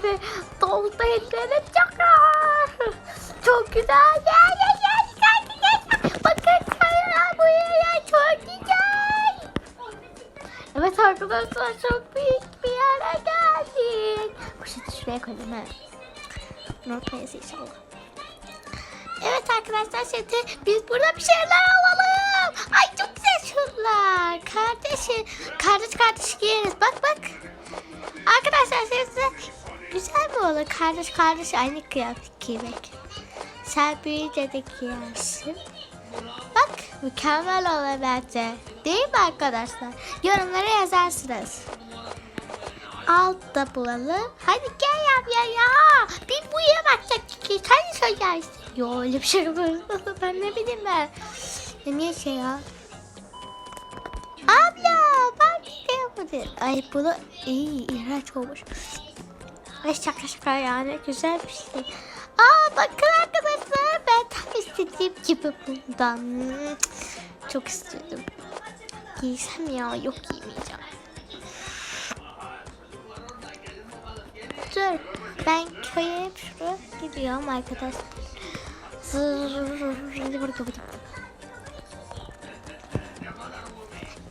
gibi doldu ellerim çok. Çok güzel. Gel gel gel. Gel gel. Bakın sana bu yer çok güzel. Evet arkadaşlar çok büyük bir yere geldik. Poşeti şuraya koyayım ha. Unutmayız inşallah. Evet arkadaşlar şimdi biz burada bir şeyler alalım. Ay çok güzel şunlar. Kardeşi, kardeş kardeş giyeriz. Bak bak. Olur kardeş kardeş aynı kıyafet giymek. Sen büyüyünce de giyersin. Bak mükemmel olur bence. Değil mi arkadaşlar? Yorumlara yazarsınız. Altta bulalım. Hadi gel yap ya ya. Bir bu bakacak ki sen söylersin. Yo öyle bir şey yok. ben ne bileyim ben. Ya niye şey ya? Abla ben bir şey yapmadım. Ay bunu iyi iğrenç olmuş. Ay şaka şaka yani güzel bir şey. Aa bakın arkadaşlar ben tam istediğim gibi bundan. Çok istedim. Giysem ya yok giymeyeceğim. Dur ben köye şuraya gidiyorum arkadaşlar.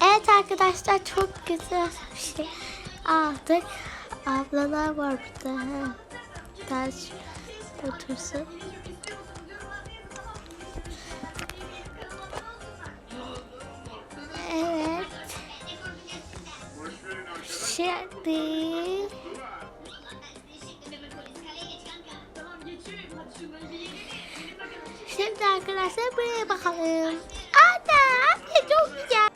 Evet arkadaşlar çok güzel bir şey aldık. Ablalar var burada. Ha. Taş otursun. Evet. Şimdi Şimdi arkadaşlar buraya bakalım.